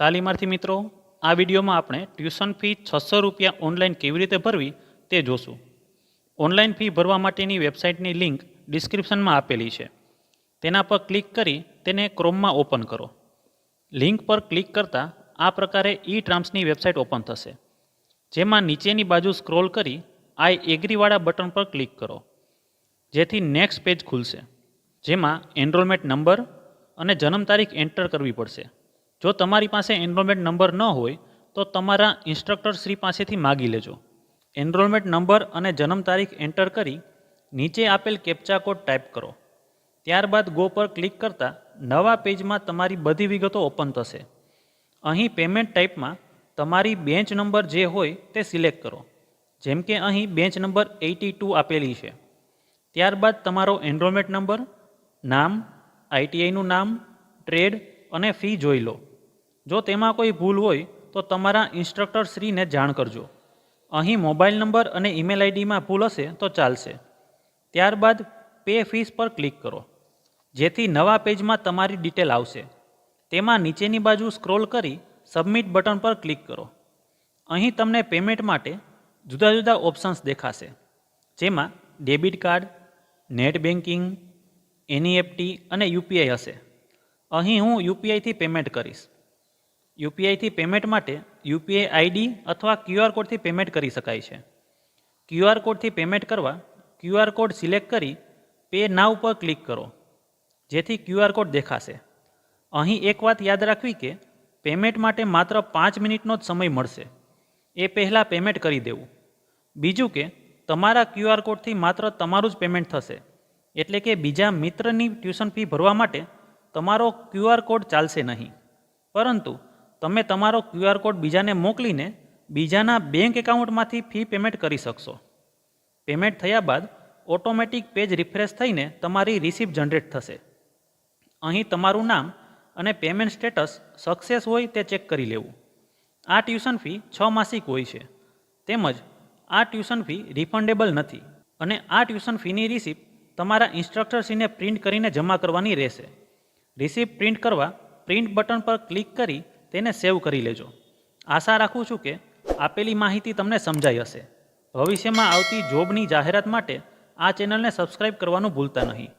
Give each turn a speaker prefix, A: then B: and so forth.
A: તાલીમાર્થી મિત્રો, આ વિડીયોમાં આપણે ટ્યુશન ફી છસો રૂપિયા ઓનલાઈન કેવી રીતે ભરવી તે જોશું. ઓનલાઈન ફી ભરવા માટેની વેબસાઇટની લિંક ડિસ્ક્રિપ્શનમાં આપેલી છે. તેના પર ક્લિક કરી તેને ક્રોમમાં ઓપન કરો. લિંક પર ક્લિક કરતાં આ પ્રકારે ઈ ટ્રામ્સની વેબસાઇટ ઓપન થશે. જેમાં નીચેની બાજુ સ્ક્રોલ કરી આઈ એગ્રીવાળા બટન પર ક્લિક કરો. જેથી નેક્સ્ટ પેજ ખુલશે. જેમાં એનરોલમેન્ટ નંબર અને જન્મ તારીખ એન્ટર કરવી પડશે. જો તમારી પાસે એનરોલમેન્ટ નંબર ન હોય, તો તમારા ઇન્સ્ટ્રક્ટર શ્રી પાસેથી માગી લેજો. એનરોલમેન્ટ નંબર અને જન્મ તારીખ એન્ટર કરી નીચે આપેલ કેપ્ચા કોડ ટાઈપ કરો. ત્યારબાદ ગો પર ક્લિક કરતાં નવા પેજમાં તમારી બધી વિગતો ઓપન થશે. અહીં પેમેન્ટ ટાઈપમાં તમારી બેંચ નંબર જે હોય તે સિલેક્ટ કરો. જેમ કે અહીં બેંચ નંબર એટી ટુ આપેલી છે. ત્યારબાદ તમારો એનરોલમેન્ટ નંબર નામ આઈટીઆઈનું નામ ટ્રેડ અને ફી જોઈ લો. જો તેમાં કોઈ ભૂલ હોય, તો તમારા ઇન્સ્ટ્રક્ટર શ્રીને જાણ કરજો. અહીં મોબાઈલ નંબર અને ઈમેલ આઈડીમાં ભૂલ હશે, તો ચાલશે. ત્યારબાદ પે ફીસ પર ક્લિક કરો. જેથી નવા પેજમાં તમારી ડિટેલ આવશે. તેમાં નીચેની બાજુ સ્ક્રોલ કરી સબમિટ બટન પર ક્લિક કરો. અહીં તમને પેમેન્ટ માટે જુદા જુદા ઓપ્શન્સ દેખાશે. જેમાં debit card, net banking NEFT અને યુપીઆઈ હશે. અહીં હું યુપીઆઈથી પેમેન્ટ કરીશ. યુપીઆઈથી પેમેન્ટ માટે યુપીઆઈ આઈડી અથવા ક્યુઆર કોડથી પેમેન્ટ કરી શકાય છે. ક્યુઆર કોડથી પેમેન્ટ કરવા ક્યુઆર કોડ સિલેક્ટ કરી પે નાવ પર ક્લિક કરો, જેથી ક્યુઆર કોડ દેખાશે. અહીં એક વાત યાદ રાખવી કે પેમેન્ટ માટે માત્ર પાંચ મિનિટનો જ સમય મળશે. એ પહેલાં પેમેન્ટ કરી દેવું. બીજું કે તમારા ક્યુઆર કોડથી માત્ર તમારું જ પેમેન્ટ થશે. એટલે કે બીજા મિત્રની ટ્યુશન ફી ભરવા માટે તમારો ક્યુઆર કોડ ચાલશે નહીં. પરંતુ તમે તમારો ક્યુઆર કોડ બીજાને મોકલીને બીજાના બેંક એકાઉન્ટમાંથી ફી પેમેન્ટ કરી શકશો. પેમેન્ટ થયા બાદ ઓટોમેટિક પેજ રિફ્રેશ થઈને તમારી રિસિપ્ટ જનરેટ થશે. અહીં તમારું નામ અને પેમેન્ટ સ્ટેટસ સક્સેસ હોય તે ચેક કરી લેવું. આ ટ્યુશન ફી છ માસિક હોય છે. તેમજ આ ટ્યુશન ફી રિફંડેબલ નથી અને આ ટ્યુશન ફીની રિસિપ્ટ તમારા ઇન્સ્ટ્રક્ટરશ્રીને પ્રિન્ટ કરીને જમા કરવાની રહેશે. રિસિપ્ટ પ્રિન્ટ કરવા પ્રિન્ટ બટન પર ક્લિક કરી તેને સેવ કરી લેજો. આશા રાખું છું કે આપેલી માહિતી તમને સમજાઈ હશે. ભવિષ્યમાં આવતી જોબની જાહેરાત માટે આ ચેનલને સબસ્ક્રાઇબ કરવાનું ભૂલતા નહીં.